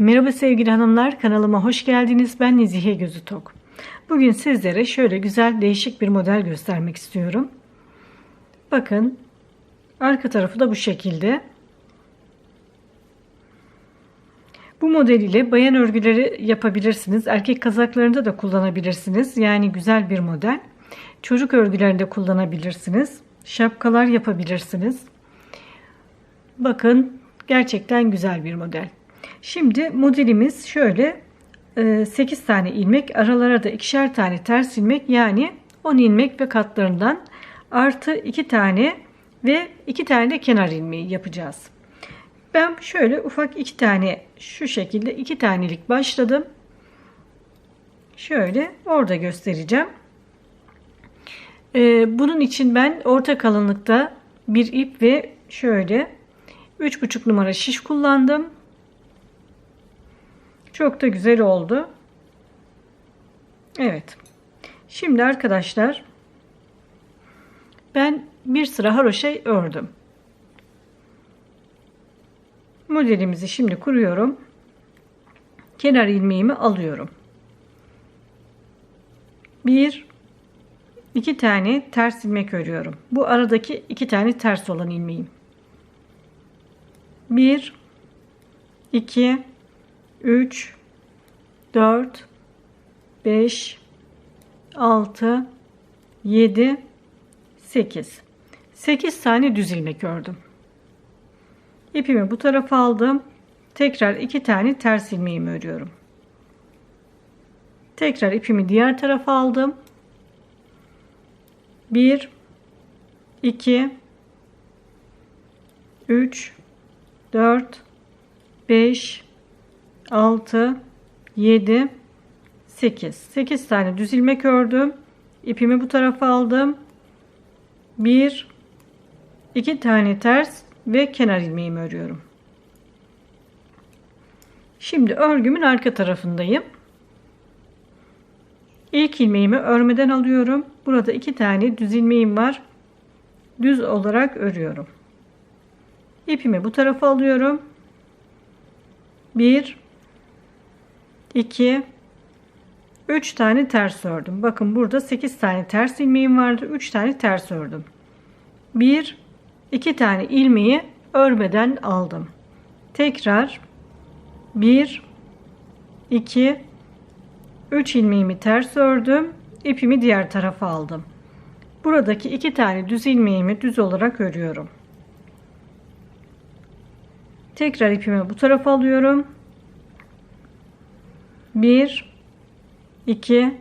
Merhaba sevgili hanımlar, kanalıma hoş geldiniz. Ben Nezihe Gözü Tok. Bugün sizlere şöyle güzel değişik bir model göstermek istiyorum. Bakın, arka tarafı da bu şekilde. Bu model ile bayan örgüleri yapabilirsiniz. Erkek kazaklarında da kullanabilirsiniz. Yani güzel bir model. Çocuk örgülerinde kullanabilirsiniz. Şapkalar yapabilirsiniz. Bakın gerçekten güzel bir model. Şimdi modelimiz şöyle 8 e, tane ilmek aralara da ikişer tane ters ilmek yani 10 ilmek ve katlarından artı 2 tane ve 2 tane de kenar ilmeği yapacağız. Ben şöyle ufak 2 tane şu şekilde 2 tanelik başladım. Şöyle orada göstereceğim. E, bunun için ben orta kalınlıkta bir ip ve şöyle 3,5 numara şiş kullandım. Çok da güzel oldu. Evet. Şimdi arkadaşlar ben bir sıra haroşa ördüm. Modelimizi şimdi kuruyorum. Kenar ilmeğimi alıyorum. Bir, iki tane ters ilmek örüyorum. Bu aradaki iki tane ters olan ilmeğim. Bir, iki, 3 4 5 6 7 8 8 tane düz ilmek ördüm. İpimi bu tarafa aldım. Tekrar 2 tane ters ilmeğimi örüyorum. Tekrar ipimi diğer tarafa aldım. 1 2 3 4 5 6 7 8 8 tane düz ilmek ördüm. İpimi bu tarafa aldım. 1 2 tane ters ve kenar ilmeğimi örüyorum. Şimdi örgümün arka tarafındayım. İlk ilmeğimi örmeden alıyorum. Burada iki tane düz ilmeğim var. Düz olarak örüyorum. İpimi bu tarafa alıyorum. 1 2 3 tane ters ördüm. Bakın burada 8 tane ters ilmeğim vardı. 3 tane ters ördüm. 1 2 tane ilmeği örmeden aldım. Tekrar 1 2 3 ilmeğimi ters ördüm. İpimi diğer tarafa aldım. Buradaki iki tane düz ilmeğimi düz olarak örüyorum. Tekrar ipimi bu tarafa alıyorum. 1 2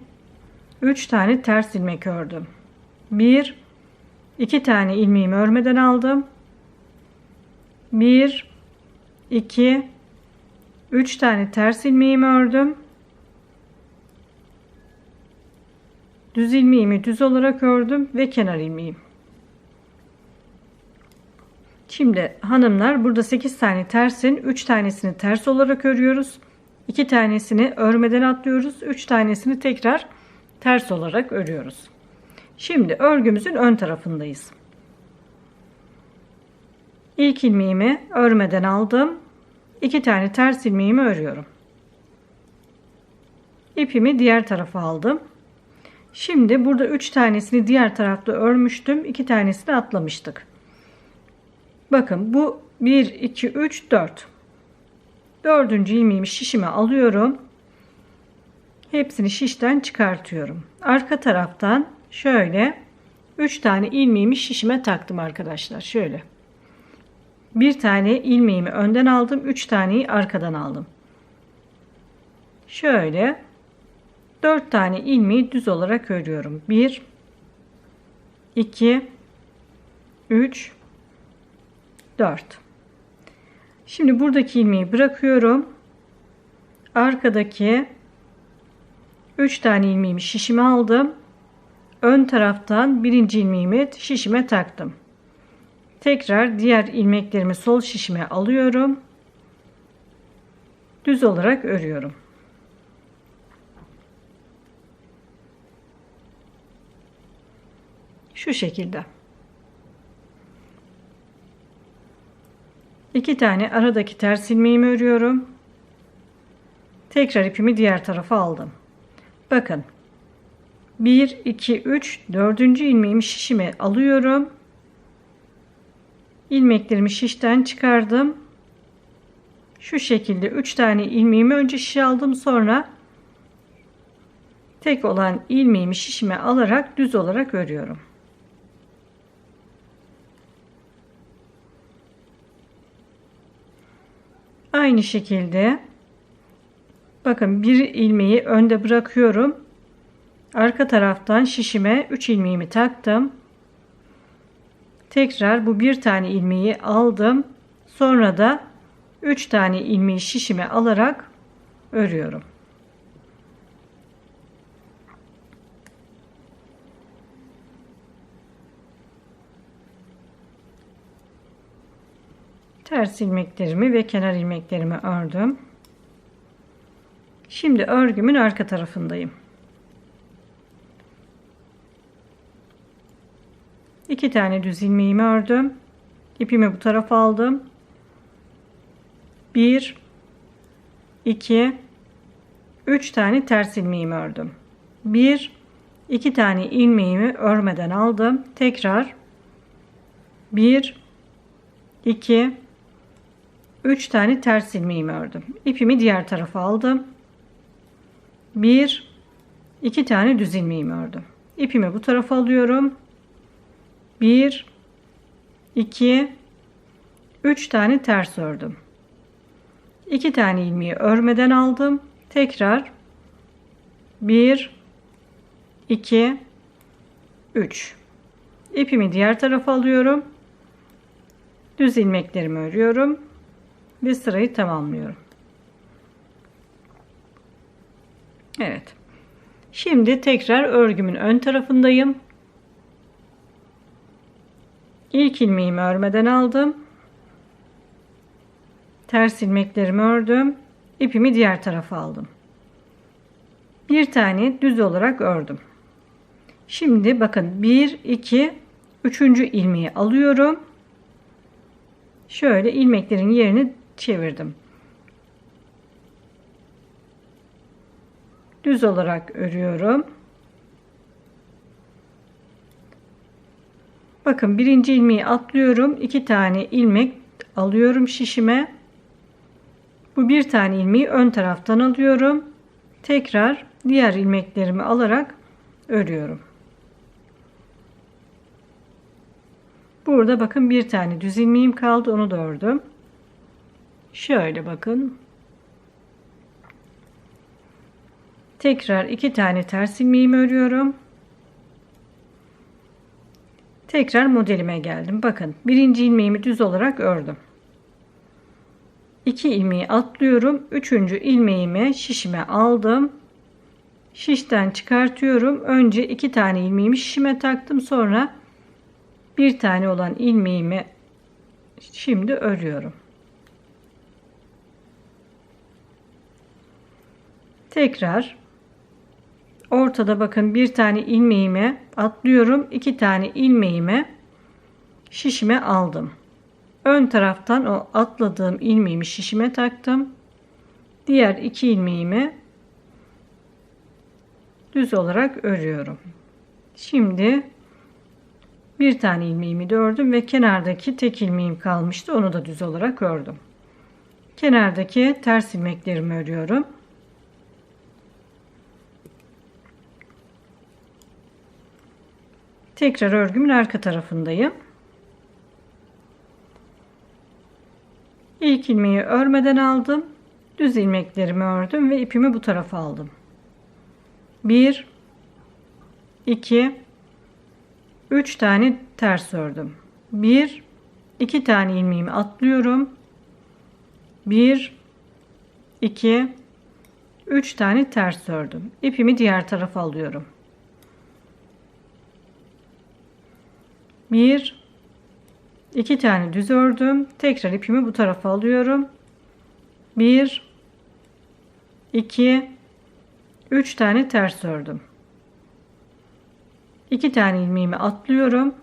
3 tane ters ilmek ördüm. 1 2 tane ilmeğimi örmeden aldım. 1 2 3 tane ters ilmeğimi ördüm. Düz ilmeğimi düz olarak ördüm ve kenar ilmeğim. Şimdi hanımlar burada 8 tane tersin 3 tanesini ters olarak örüyoruz. 2 tanesini örmeden atlıyoruz. 3 tanesini tekrar ters olarak örüyoruz. Şimdi örgümüzün ön tarafındayız. İlk ilmeğimi örmeden aldım. 2 tane ters ilmeğimi örüyorum. İpimi diğer tarafa aldım. Şimdi burada 3 tanesini diğer tarafta örmüştüm. 2 tanesini atlamıştık. Bakın bu 1 2 3 4 dördüncü ilmeğimi şişime alıyorum. Hepsini şişten çıkartıyorum. Arka taraftan şöyle 3 tane ilmeğimi şişime taktım arkadaşlar. Şöyle. Bir tane ilmeğimi önden aldım. 3 taneyi arkadan aldım. Şöyle 4 tane ilmeği düz olarak örüyorum. 1 2 3 4 Şimdi buradaki ilmeği bırakıyorum. Arkadaki 3 tane ilmeğimi şişime aldım. Ön taraftan birinci ilmeğimi şişime taktım. Tekrar diğer ilmeklerimi sol şişime alıyorum. Düz olarak örüyorum. Şu şekilde. 2 tane aradaki ters ilmeğimi örüyorum. Tekrar ipimi diğer tarafa aldım. Bakın 1 2 3 4. ilmeğimi şişime alıyorum. İlmeklerimi şişten çıkardım. Şu şekilde 3 tane ilmeğimi önce şişe aldım sonra tek olan ilmeğimi şişime alarak düz olarak örüyorum. Aynı şekilde bakın bir ilmeği önde bırakıyorum. Arka taraftan şişime 3 ilmeğimi taktım. Tekrar bu bir tane ilmeği aldım. Sonra da 3 tane ilmeği şişime alarak örüyorum. Ters ilmeklerimi ve kenar ilmeklerimi ördüm. Şimdi örgümün arka tarafındayım. İki tane düz ilmeğimi ördüm. İpimi bu tarafa aldım. 1 2 3 tane ters ilmeğimi ördüm. 1 2 tane ilmeğimi örmeden aldım. Tekrar 1 2 3 tane ters ilmeğimi ördüm. İpimi diğer tarafa aldım. 1 2 tane düz ilmeğimi ördüm. İpimi bu tarafa alıyorum. 1 2 3 tane ters ördüm. 2 tane ilmeği örmeden aldım. Tekrar 1 2 3 İpimi diğer tarafa alıyorum. Düz ilmeklerimi örüyorum ve sırayı tamamlıyorum. Evet. Şimdi tekrar örgümün ön tarafındayım. İlk ilmeğimi örmeden aldım. Ters ilmeklerimi ördüm. İpimi diğer tarafa aldım. Bir tane düz olarak ördüm. Şimdi bakın 1 2 3. ilmeği alıyorum. Şöyle ilmeklerin yerini çevirdim. Düz olarak örüyorum. Bakın birinci ilmeği atlıyorum. iki tane ilmek alıyorum şişime. Bu bir tane ilmeği ön taraftan alıyorum. Tekrar diğer ilmeklerimi alarak örüyorum. Burada bakın bir tane düz ilmeğim kaldı. Onu da ördüm. Şöyle bakın. Tekrar iki tane ters ilmeğimi örüyorum. Tekrar modelime geldim. Bakın birinci ilmeğimi düz olarak ördüm. 2 ilmeği atlıyorum. Üçüncü ilmeğimi şişime aldım. Şişten çıkartıyorum. Önce iki tane ilmeğimi şişime taktım. Sonra bir tane olan ilmeğimi şimdi örüyorum. Tekrar ortada bakın bir tane ilmeğimi atlıyorum. iki tane ilmeğimi şişime aldım. Ön taraftan o atladığım ilmeğimi şişime taktım. Diğer iki ilmeğimi düz olarak örüyorum. Şimdi bir tane ilmeğimi de ördüm ve kenardaki tek ilmeğim kalmıştı. Onu da düz olarak ördüm. Kenardaki ters ilmeklerimi örüyorum. Tekrar örgümün arka tarafındayım. İlk ilmeği örmeden aldım. Düz ilmeklerimi ördüm ve ipimi bu tarafa aldım. 1 2 3 tane ters ördüm. 1 2 tane ilmeğimi atlıyorum. 1 2 3 tane ters ördüm. İpimi diğer tarafa alıyorum. 1 2 tane düz ördüm. Tekrar ipimi bu tarafa alıyorum. 1 2 3 tane ters ördüm. 2 tane ilmeğimi atlıyorum.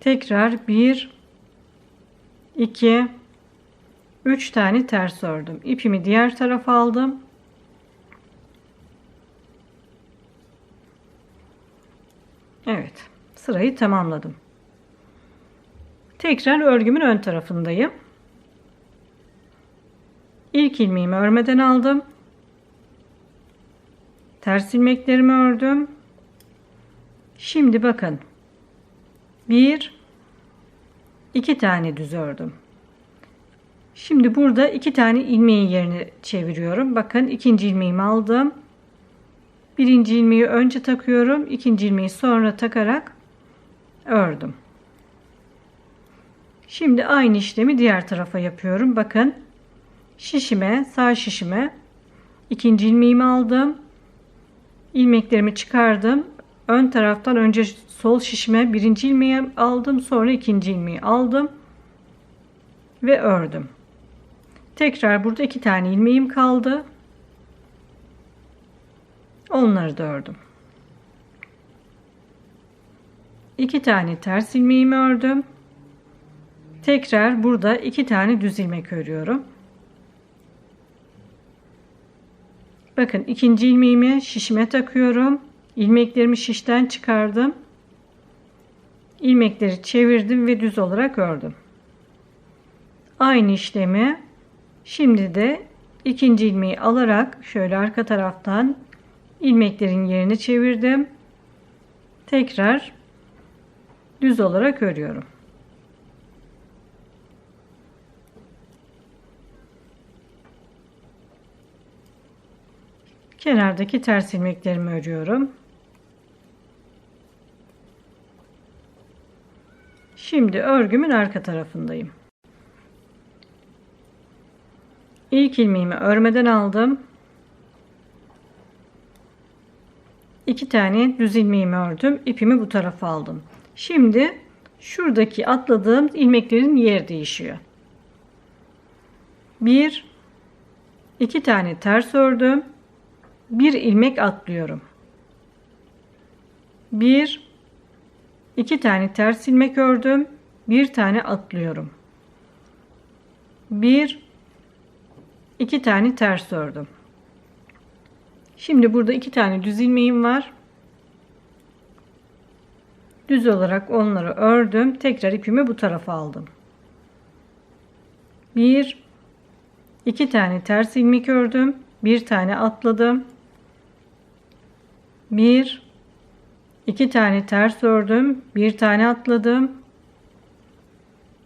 Tekrar 1 2 3 tane ters ördüm. İpimi diğer tarafa aldım. Evet, sırayı tamamladım. Tekrar örgümün ön tarafındayım. İlk ilmeğimi örmeden aldım. Ters ilmeklerimi ördüm. Şimdi bakın. Bir, iki tane düz ördüm. Şimdi burada iki tane ilmeği yerine çeviriyorum. Bakın ikinci ilmeğimi aldım. Birinci ilmeği önce takıyorum. ikinci ilmeği sonra takarak ördüm. Şimdi aynı işlemi diğer tarafa yapıyorum. Bakın şişime sağ şişime ikinci ilmeğimi aldım. ilmeklerimi çıkardım. Ön taraftan önce sol şişime birinci ilmeği aldım. Sonra ikinci ilmeği aldım. Ve ördüm. Tekrar burada iki tane ilmeğim kaldı. Onları da ördüm. İki tane ters ilmeğimi ördüm. Tekrar burada iki tane düz ilmek örüyorum. Bakın ikinci ilmeğimi şişime takıyorum. İlmeklerimi şişten çıkardım. İlmekleri çevirdim ve düz olarak ördüm. Aynı işlemi şimdi de ikinci ilmeği alarak şöyle arka taraftan ilmeklerin yerini çevirdim. Tekrar düz olarak örüyorum. Kenardaki ters ilmeklerimi örüyorum. Şimdi örgümün arka tarafındayım. İlk ilmeğimi örmeden aldım. İki tane düz ilmeğimi ördüm. İpimi bu tarafa aldım. Şimdi şuradaki atladığım ilmeklerin yer değişiyor. Bir, iki tane ters ördüm. Bir ilmek atlıyorum. Bir, iki tane ters ilmek ördüm. Bir tane atlıyorum. Bir, iki tane ters ördüm. Şimdi burada iki tane düz ilmeğim var. Düz olarak onları ördüm. Tekrar ipimi bu tarafa aldım. Bir, iki tane ters ilmek ördüm. Bir tane atladım. Bir, iki tane ters ördüm. Bir tane atladım.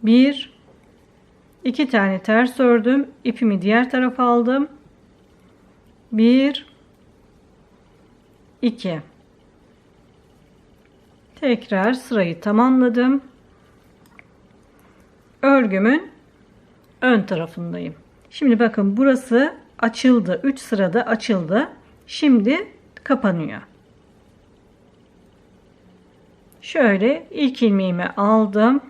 Bir, iki tane ters ördüm. İpimi diğer tarafa aldım. Bir, 2 tekrar sırayı tamamladım. Örgümün ön tarafındayım. Şimdi bakın burası açıldı. 3 sırada açıldı. Şimdi kapanıyor. Şöyle ilk ilmeğimi aldım.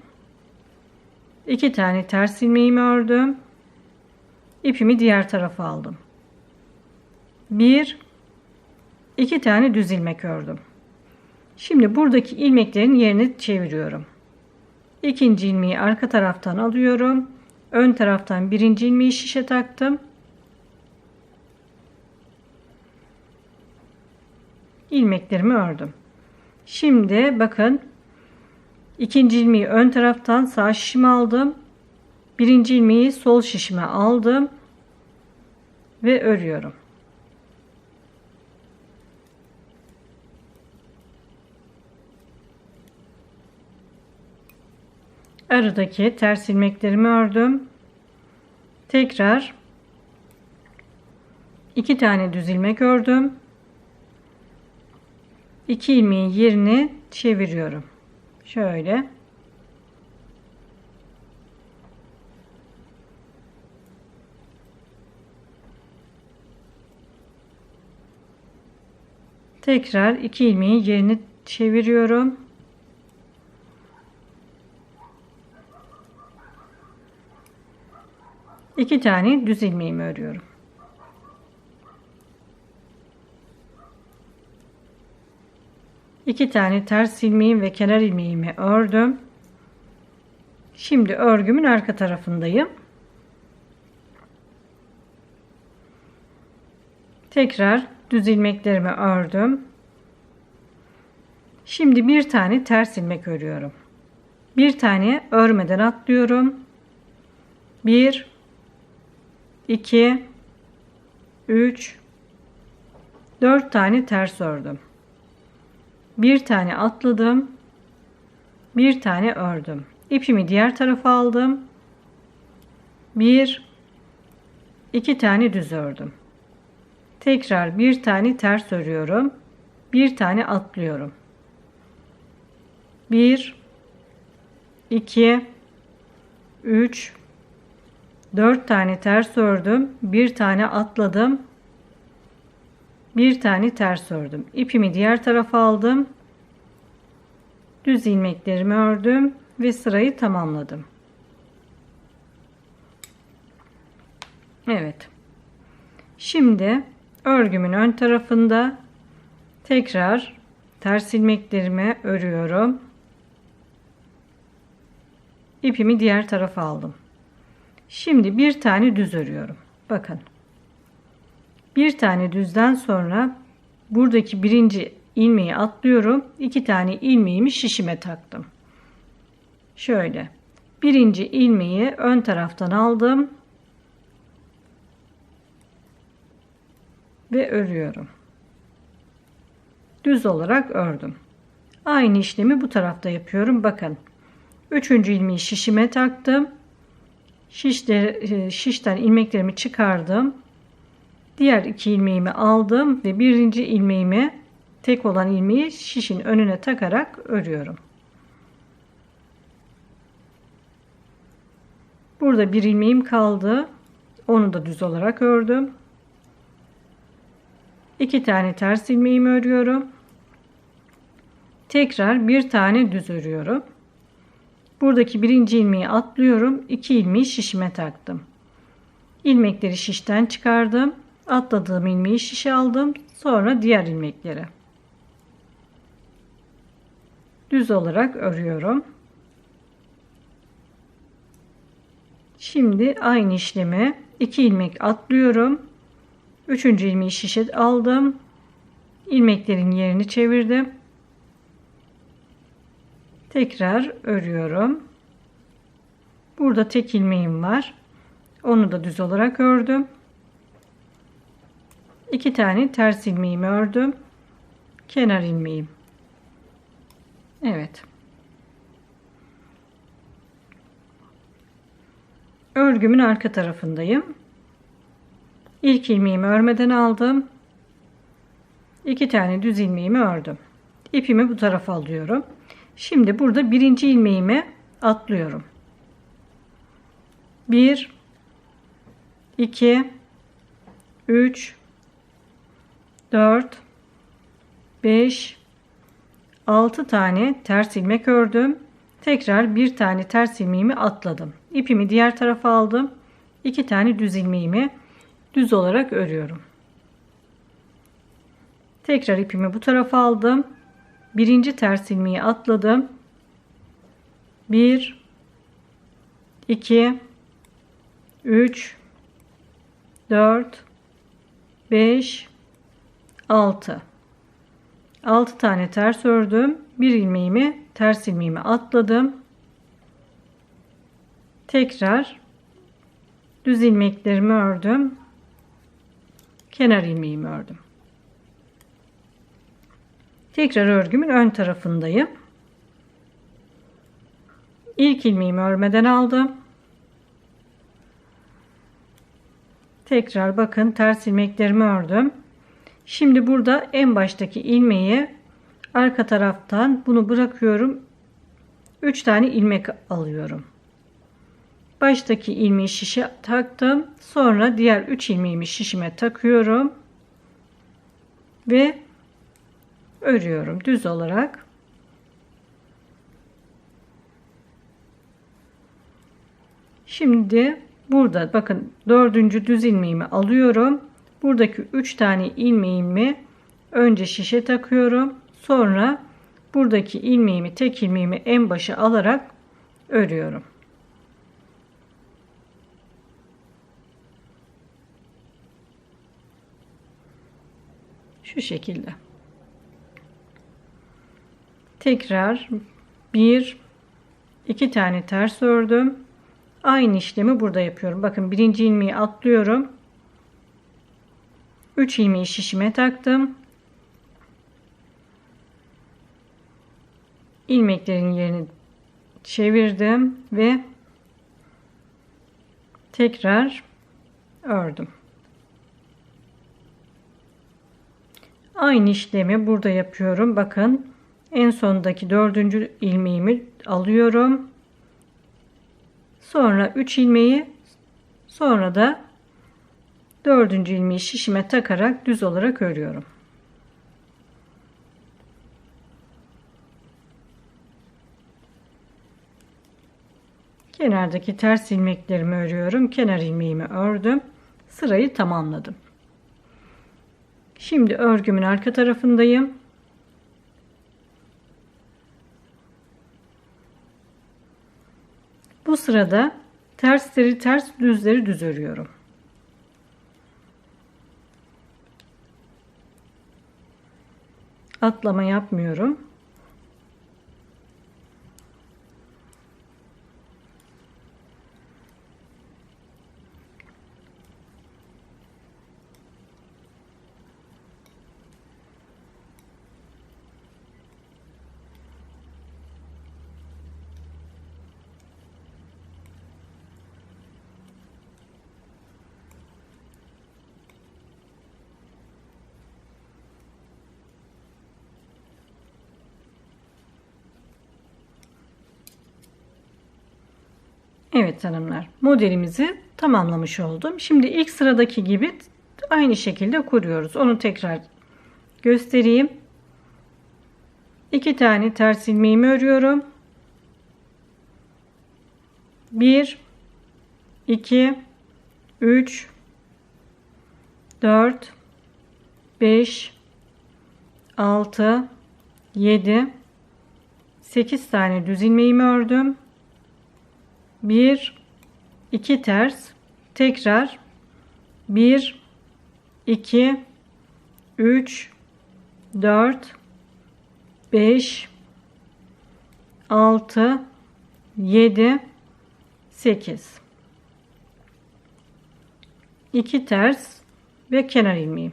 İki tane ters ilmeğimi ördüm. İpimi diğer tarafa aldım. Bir 2 tane düz ilmek ördüm. Şimdi buradaki ilmeklerin yerini çeviriyorum. İkinci ilmeği arka taraftan alıyorum. Ön taraftan birinci ilmeği şişe taktım. ilmeklerimi ördüm. Şimdi bakın ikinci ilmeği ön taraftan sağ şişime aldım. Birinci ilmeği sol şişime aldım ve örüyorum. Aradaki ters ilmeklerimi ördüm. Tekrar iki tane düz ilmek ördüm. İki ilmeğin yerini çeviriyorum. Şöyle. Tekrar iki ilmeğin yerini çeviriyorum. 2 tane düz ilmeğimi örüyorum. İki tane ters ilmeğim ve kenar ilmeğimi ördüm. Şimdi örgümün arka tarafındayım. Tekrar düz ilmeklerimi ördüm. Şimdi bir tane ters ilmek örüyorum. Bir tane örmeden atlıyorum. Bir 2 3 4 tane ters ördüm. Bir tane atladım. Bir tane ördüm. İpimi diğer tarafa aldım. Bir, iki tane düz ördüm. Tekrar bir tane ters örüyorum. Bir tane atlıyorum. Bir, iki, üç, dört tane ters ördüm. Bir tane atladım. Bir tane ters ördüm. İpimi diğer tarafa aldım. Düz ilmeklerimi ördüm ve sırayı tamamladım. Evet. Şimdi örgümün ön tarafında tekrar ters ilmeklerimi örüyorum. İpimi diğer tarafa aldım. Şimdi bir tane düz örüyorum. Bakın. Bir tane düzden sonra buradaki birinci ilmeği atlıyorum. İki tane ilmeğimi şişime taktım. Şöyle. Birinci ilmeği ön taraftan aldım. Ve örüyorum. Düz olarak ördüm. Aynı işlemi bu tarafta yapıyorum. Bakın. Üçüncü ilmeği şişime taktım. Şişleri, şişten ilmeklerimi çıkardım. Diğer iki ilmeğimi aldım ve birinci ilmeğimi tek olan ilmeği şişin önüne takarak örüyorum. Burada bir ilmeğim kaldı. Onu da düz olarak ördüm. İki tane ters ilmeğimi örüyorum. Tekrar bir tane düz örüyorum. Buradaki birinci ilmeği atlıyorum. İki ilmeği şişime taktım. İlmekleri şişten çıkardım. Atladığım ilmeği şişe aldım. Sonra diğer ilmekleri. Düz olarak örüyorum. Şimdi aynı işlemi 2 ilmek atlıyorum. 3. ilmeği şişe aldım. ilmeklerin yerini çevirdim. Tekrar örüyorum. Burada tek ilmeğim var. Onu da düz olarak ördüm. 2 tane ters ilmeğimi ördüm. Kenar ilmeğim. Evet. Örgümün arka tarafındayım. İlk ilmeğimi örmeden aldım. İki tane düz ilmeğimi ördüm. İpimi bu tarafa alıyorum. Şimdi burada birinci ilmeğimi atlıyorum. 1 2 3 4 5 6 tane ters ilmek ördüm. Tekrar bir tane ters ilmeğimi atladım. İpimi diğer tarafa aldım. 2 tane düz ilmeğimi düz olarak örüyorum. Tekrar ipimi bu tarafa aldım. Birinci ters ilmeği atladım. 1 2 3 4 5 6 6 tane ters ördüm. Bir ilmeğimi ters ilmeğimi atladım. Tekrar düz ilmeklerimi ördüm. Kenar ilmeğimi ördüm. Tekrar örgümün ön tarafındayım. İlk ilmeğimi örmeden aldım. Tekrar bakın ters ilmeklerimi ördüm. Şimdi burada en baştaki ilmeği arka taraftan bunu bırakıyorum. 3 tane ilmek alıyorum. Baştaki ilmeği şişe taktım. Sonra diğer 3 ilmeğimi şişime takıyorum. Ve örüyorum düz olarak. Şimdi burada bakın dördüncü düz ilmeğimi alıyorum. Buradaki 3 tane ilmeğimi önce şişe takıyorum. Sonra buradaki ilmeğimi tek ilmeğimi en başa alarak örüyorum. Şu şekilde. Tekrar bir iki tane ters ördüm. Aynı işlemi burada yapıyorum. Bakın birinci ilmeği atlıyorum. 3 ilmeği şişime taktım. ilmeklerin yerini çevirdim ve tekrar ördüm. Aynı işlemi burada yapıyorum. Bakın en sondaki dördüncü ilmeğimi alıyorum. Sonra 3 ilmeği sonra da dördüncü ilmeği şişime takarak düz olarak örüyorum. Kenardaki ters ilmeklerimi örüyorum. Kenar ilmeğimi ördüm. Sırayı tamamladım. Şimdi örgümün arka tarafındayım. Bu sırada tersleri ters, düzleri düz örüyorum. Atlama yapmıyorum. Evet hanımlar modelimizi tamamlamış oldum. Şimdi ilk sıradaki gibi aynı şekilde kuruyoruz. Onu tekrar göstereyim. İki tane ters ilmeğimi örüyorum. 1 2 3 4 5 6 7 8 tane düz ilmeğimi ördüm. 1 2 ters tekrar 1 2 3 4 5 6 7 8 2 ters ve kenar ilmeği.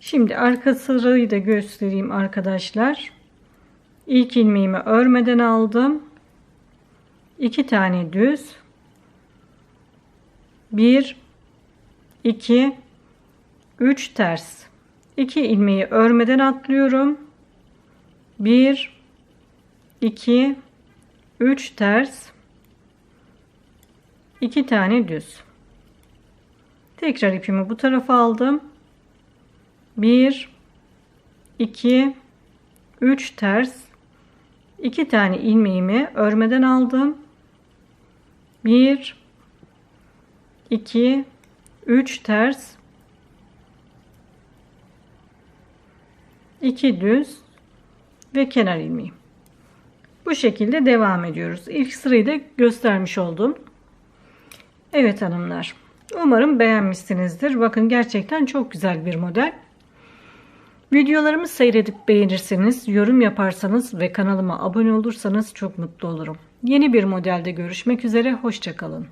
Şimdi arka sırayı da göstereyim arkadaşlar. İlk ilmeğimi örmeden aldım. 2 tane düz. 1 2 3 ters. 2 ilmeği örmeden atlıyorum. 1 2 3 ters. 2 tane düz. Tekrar ipimi bu tarafa aldım. 1 2 3 ters. 2 tane ilmeğimi örmeden aldım 1 2 3 ters 2 düz ve kenar ilmeği. Bu şekilde devam ediyoruz. İlk sırayı da göstermiş oldum. Evet hanımlar. Umarım beğenmişsinizdir. Bakın gerçekten çok güzel bir model. Videolarımı seyredip beğenirseniz, yorum yaparsanız ve kanalıma abone olursanız çok mutlu olurum. Yeni bir modelde görüşmek üzere, hoşçakalın.